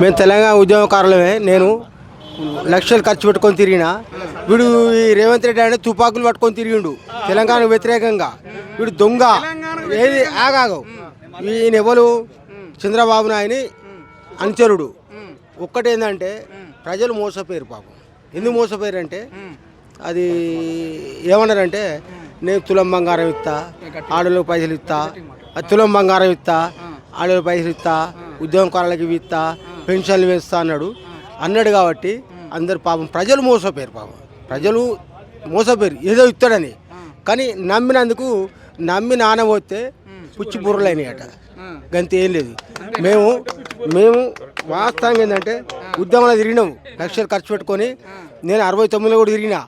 మేము తెలంగాణ ఉద్యమకారులమే. నేను లక్షలు ఖర్చు పెట్టుకొని తిరిగిన. వీడు ఈ రేవంత్ రెడ్డి అంటే తుపాకులు పట్టుకొని తిరిగిండు. తెలంగాణ వ్యతిరేకంగా. వీడు దొంగ. ఏది ఆగాగు. ఈయన ఎవరు? చంద్రబాబు నాయుని అనుచరుడు ఒక్కటేందంటే ప్రజలు మోసపోయారు పాపం. ఎందుకు మోసపోయారు అంటే అది ఏమన్నారంటే నేను తులం బంగారం ఇస్తా ఆడలో పైసలు ఇస్తా తులం బంగారం ఇస్తా ఆడలో పైసలు ఇస్తా ఉద్యోగకారులకు ఇవి ఇస్తా పెన్షన్లు వేస్తా అన్నాడు. అన్నాడు కాబట్టి అందరు పాపం ప్రజలు మోసపోయారు పాపం. ప్రజలు మోసపోయారు. ఏదో ఇస్తాడని కానీ నమ్మినందుకు నమ్మి నానబోతే పుచ్చి బుర్రలైనయట. గంత ఏం లేదు. మేము మేము వాస్తవంగా ఏంటంటే ఉద్యమంలో తిరిగినాము. లక్షలు ఖర్చు పెట్టుకొని నేను అరవై తొమ్మిదిలో కూడా తిరిగినా.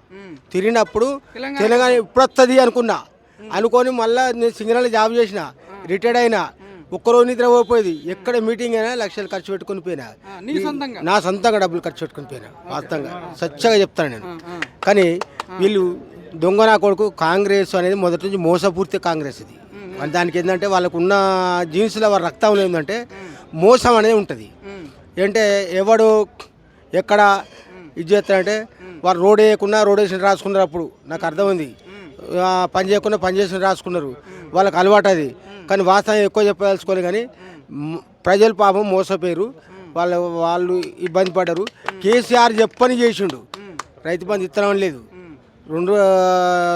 తిరిగినప్పుడు తెలంగాణ ఇప్పుడు వస్తుంది అనుకున్నా. అనుకొని మళ్ళీ నేను సింగరాలో జాబ్ చేసిన. రిటైర్డ్ అయినా. ఒక్కరోజు నిద్ర పోయిపోయేది. ఎక్కడ మీటింగ్ అయినా లక్షలు ఖర్చు పెట్టుకొని పోయినా. నీ సొంతంగా? డబ్బులు ఖర్చు పెట్టుకొని పోయినా. వాస్తవంగా. సత్యంగా చెప్తాను నేను. కానీ వీళ్ళు దొంగ నా కొడుకు కాంగ్రెస్ అనేది మొదటి నుంచి మోసపూర్తి కాంగ్రెస్ ఇది. దానికి ఏంటంటే వాళ్ళకు ఉన్న జీన్స్లో వారి రక్తంలో ఏంటంటే మోసం అనేది ఉంటుంది. ఏంటంటే ఎవడు ఎక్కడ ఇది చేస్తారంటే వారు రోడ్ వేయకుండా రోడ్ వేసిన రాసుకున్నారు అప్పుడు. నాకు అర్థమైంది. పని చేయకుండా పని చేసిన రాసుకున్నారు. వాళ్ళకి అలవాటు అది కానీ వాస్తవం ఎక్కువ చెప్పదలుచుకోలేదు కానీ ప్రజలు పాపం మోసపోయారు. వాళ్ళ వాళ్ళు ఇబ్బంది పడ్డారు. కేసీఆర్ చెప్పని చేసిండు. రైతు బంధు ఇత్తనం లేదు. రెండు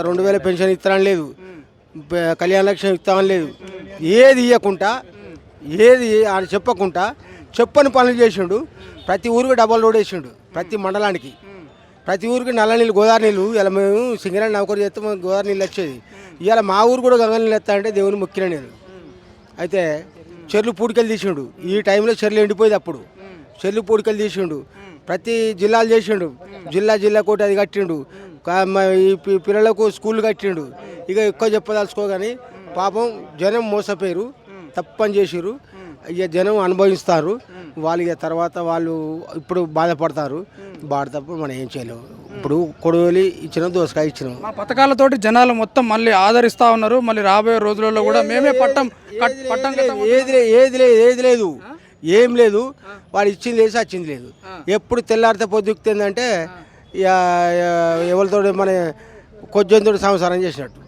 రెండు వేల పెన్షన్ ఇత్తనం లేదు. కళ్యాణ లక్ష్యం ఇస్తామని లేదు. ఏది ఇవ్వకుండా ఏది చెప్పకుండా చెప్పని పనులు చేసిండు. ప్రతి ఊరికి డబల్ రోడ్ వేసిండు. ప్రతి మండలానికి. ప్రతి ఊరికి నల్ల నీళ్ళు గోదావరి నీళ్ళు. ఇలా మేము సింగరాన్ని నౌకరు చేస్తే మాకు గోదావరి నీళ్ళు వచ్చేది. ఇవాళ మా ఊరు కూడా గంగ నీళ్ళు ఎత్తా అంటే దేవుని మొక్కిన నేను. అయితే చెర్లు పూడికలు తీసిండు. ఈ టైంలో చెర్లు ఎండిపోయేది అప్పుడు. చెర్లు పూడికలు తీసిండు. ప్రతి జిల్లాలు చేసిండు. జిల్లా జిల్లా కోటి అది కట్టిండు. ఈ పిల్లలకు స్కూల్ కట్టిండు. ఇక ఎక్కువ చెప్పదలుచుకో కానీ పాపం జనం మోసపోయారు. తప్పని చేసిర్రు. ఇక జనం అనుభవిస్తారు. వాళ్ళు ఇక తర్వాత వాళ్ళు ఇప్పుడు బాధపడతారు. బాధతప్పుడు మనం ఏం చేయలేము ఇప్పుడు కొడవలి ఇచ్చిన దోసకాయ ఇచ్చినాం. మా పథకాలతోటి జనాలు మొత్తం మళ్ళీ ఆదరిస్తా ఉన్నారు. మళ్ళీ రాబోయే రోజులలో కూడా మేమే పట్టం పట్టం. ఏది లేదు ఏది లేదు ఏది లేదు. ఏం లేదు. వాడు ఇచ్చింది లేదు వచ్చింది లేదు. ఎప్పుడు తెల్లారితే పొద్దుకుతుందంటే ఎవరితో మన కొద్దితో సంసారం చేసినట్టు.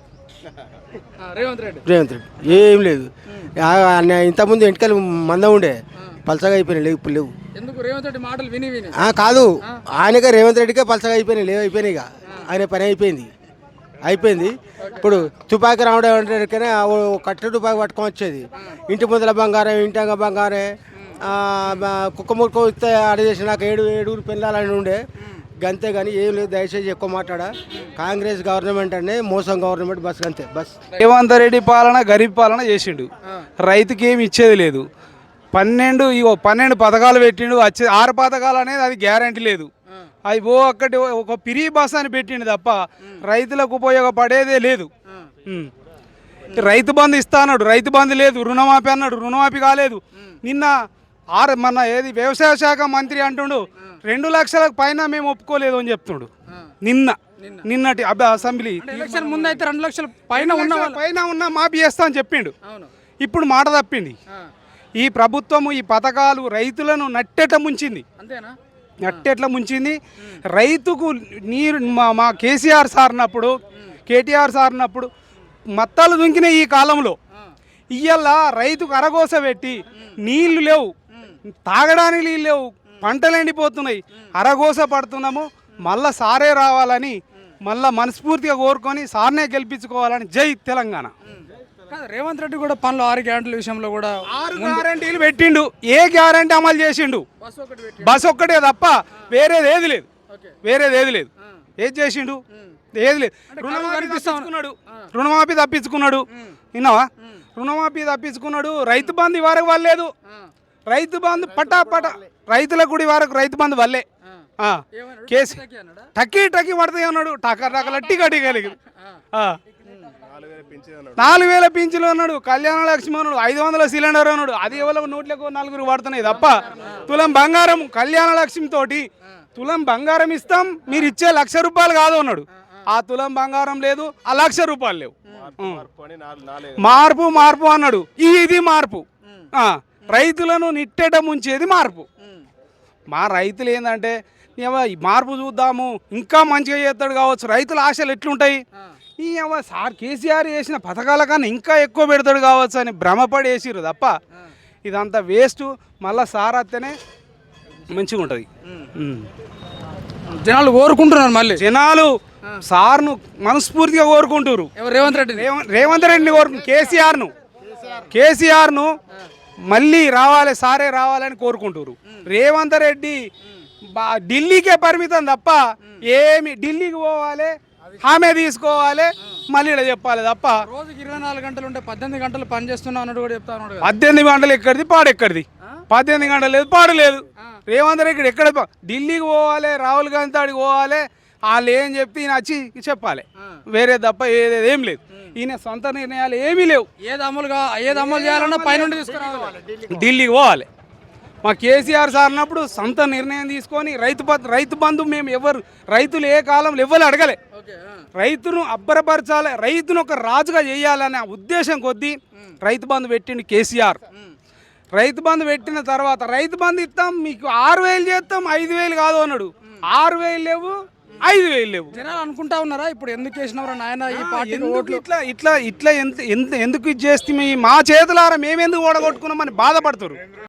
రేవంత్ రెడ్డి. రేవంత్ రెడ్డి. ఏం లేదు. ఇంతకుముందు ఎంటికలు మందం ఉండే. పలసగా అయిపోయినాయి లేవు ఇప్పుడు లేవు. ఎందుకు రేవంత్ రెడ్డి మాటలు విని విని? ఆ, కాదు. ఆయనకే రేవంత్ రెడ్డికే పలసగా అయిపోయినాయి లేవు అయిపోయినాయి ఇక. ఆయన పని అయిపోయింది. అయిపోయింది. ఇప్పుడు తుపాకీ రావడం అంటే కట్టె తుపాకీ పట్టుకొని వచ్చేది. ఇంటి ముందల బంగారం ఇంటంగా బంగారే. కుక్క ముక్క ఇస్తే అడిగేసి నాకు ఏడు ఏడుగురు పిల్లలని ఉండే. గంతే కానీ ఏం లేదు దయచేసి ఎక్కువ మాట్లాడా. కాంగ్రెస్ గవర్నమెంట్ అంటే మోసం గవర్నమెంట్ బస్ అంతే బస్. రేవంత్ రెడ్డి పాలన గరీబ్ పాలన చేసిండు. రైతుకి ఏమి ఇచ్చేది లేదు. పన్నెండు ఇగో పన్నెండు పథకాలు పెట్టిండు వచ్చే ఆరు పథకాలు అనేది అది గ్యారంటీ లేదు. అవి ఓ ఒక్కటి ఒక పిరి బస్ అని పెట్టిండు తప్ప రైతులకు ఉపయోగపడేదే లేదు. రైతు బంధు ఇస్తా అన్నాడు రైతు బంధు లేదు రుణమాఫీ అన్నాడు రుణమాఫీ కాలేదు. నిన్న ఆరు మన ఏది వ్యవసాయ శాఖ మంత్రి అంటుండు రెండు లక్షలకు పైన మేము ఒప్పుకోలేదు అని చెప్తుండు. నిన్న. నిన్నటి అబ్బ అసెంబ్లీ. ఎలక్షన్ ముందు అయితే రెండు లక్షల పైన ఉన్న పైన ఉన్న మాఫీ చేస్తా అని చెప్పిండు. ఇప్పుడు మాట తప్పింది. ఈ ప్రభుత్వము ఈ పథకాలు రైతులను నట్టెట ముంచింది. అంతేనా? నట్టెట్ల ముంచింది. రైతుకు నీరు మా మా కేసీఆర్ సార్నప్పుడు కేటీఆర్ సార్నప్పుడు మత్తాలు దుంకిన ఈ కాలంలో. ఇయ్యాల రైతుకు అరగోస పెట్టి నీళ్ళు లేవు. తాగడానికి నీళ్ళు లేవు. పంటలు ఎండిపోతున్నాయి. అరగోస పడుతున్నాము. మళ్ళా సారే రావాలని మళ్ళా మనస్ఫూర్తిగా కోరుకొని సార్నే గెలిపించుకోవాలని జై తెలంగాణ. రేవంత్ రెడ్డి కూడా పనులు ఆరు గ్యారంటీల విషయంలో కూడా ఆరు గ్యారంటీలు పెట్టిండు ఏ గ్యారంటీ అమలు చేసిండు? బస్ ఒక్కటే తప్ప వేరేది ఏది లేదు. వేరేది ఏది లేదు. ఏది చేసిండు? ఏది లేదు. రుణమాఫీ తప్పించుకున్నాడు. రుణమాఫీ తప్పించుకున్నాడు. విన్నావా? రుణమాఫీ తప్పించుకున్నాడు. రైతు బంధు వరకు వల్లేదు. రైతు బంధు పటా పట రైతుల గుడి వరకు రైతు బంధు వల్లే. కేసు? టక్కీ టక్కీ పడతాయి అన్నాడు. టక టకల టిక టికలిగి నాలుగు వేల పింఛన్లు అన్నాడు. కళ్యాణ లక్ష్మి అన్నాడు ఐదు వందల సిలిండర్ అన్నాడు. అది ఎవరో నోట్లకు నలుగురు పడుతున్నాయి తప్ప తులం బంగారం కళ్యాణ లక్ష్మి తోటి తులం బంగారం ఇస్తాం. మీరు ఇచ్చే లక్ష రూపాయలు కాదు అన్నాడు. ఆ తులం బంగారం లేదు ఆ లక్ష రూపాయలు లేవు. మార్పు మార్పు అన్నాడు. ఇది మార్పు. ఆ, రైతులను నిట్టేట ముంచేది మార్పు. మా రైతులు ఏంటంటే మార్పు చూద్దాము. ఇంకా మంచిగా చేస్తాడు కావచ్చు. రైతుల ఆశలు ఎట్లుంటాయి? ఈ సార్ కేసీఆర్ చేసిన పథకాల కన్నా ఇంకా ఎక్కువ పెడతాడు కావచ్చు అని భ్రమపడి వేసిర్రు తప్ప ఇదంతా వేస్ట్. మళ్ళీ సార్ వస్తేనే మంచిగా ఉంటుంది. జనాలు కోరుకుంటున్నారు మళ్ళీ. జనాలు సార్ను మనస్ఫూర్తిగా కోరుకుంటారు రేవంత్ రెడ్డి రేవంత్ రెడ్డిని కోరుకు కేసీఆర్ను. కేసీఆర్ను మళ్ళీ రావాలి సారే రావాలని కోరుకుంటారు రేవంత్ రెడ్డి ఢిల్లీకే పరిమితం తప్ప ఏమి ఢిల్లీకి పోవాలి హామీ తీసుకోవాలి మళ్ళీ ఇలా చెప్పాలి తప్ప రోజుకి ఇరవై నాలుగు గంటలు ఉంటే పద్దెనిమిది గంటలు పని చేస్తున్నా అన్నట్టు కూడా చెప్తా ఉన్నాడు కదా. పద్దెనిమిది గంటలు ఎక్కడిది పాడు ఎక్కడిది? పద్దెనిమిది గంటలు లేదు పాడు లేదు. రేవంత్ రెడ్డి ఎక్కడ ఢిల్లీకి పోవాలి రాహుల్ గాంధీ తాడికి పోవాలి వాళ్ళు ఏం చెప్తే ఈయన వచ్చి చెప్పాలి. వేరే తప్ప ఏది ఏం లేదు. ఈయన సొంత నిర్ణయాలు ఏమీ లేవు. ఏది అమలుగా ఏది అమలు చేయాలన్నా పైనుండి తీసుకురావాలి. ఢిల్లీకి పోవాలి. మా కేసీఆర్ సార్ అన్నప్పుడు సొంత నిర్ణయం తీసుకొని రైతు రైతు బంధు మేము ఎవరు రైతులు ఏ కాలంలో ఎవరు అడగలే. రైతును అబ్బరపరచాలి రైతును ఒక రాజుగా చేయాలనే ఉద్దేశం కొద్దీ రైతు బంధు పెట్టిండు కేసీఆర్. రైతు బంధు పెట్టిన తర్వాత రైతు బంధు ఇస్తాం మీకు ఆరు వేలు చేస్తాం ఐదు వేలు కాదు అన్నాడు. ఆరు వేలు లేవు ఐదు వేలు లేవు. జనాలు అనుకుంటా ఉన్నారా? ఇప్పుడు ఎందుకు వేసినవరా నాయన ఈ ఓట్లు? ఇట్లా ఇట్లా ఇట్లా ఎంత ఎంత ఎందుకు ఇది చేస్తే మా చేతులారా మేమెందుకు ఓడగొట్టుకున్నామని బాధపడుతున్నారు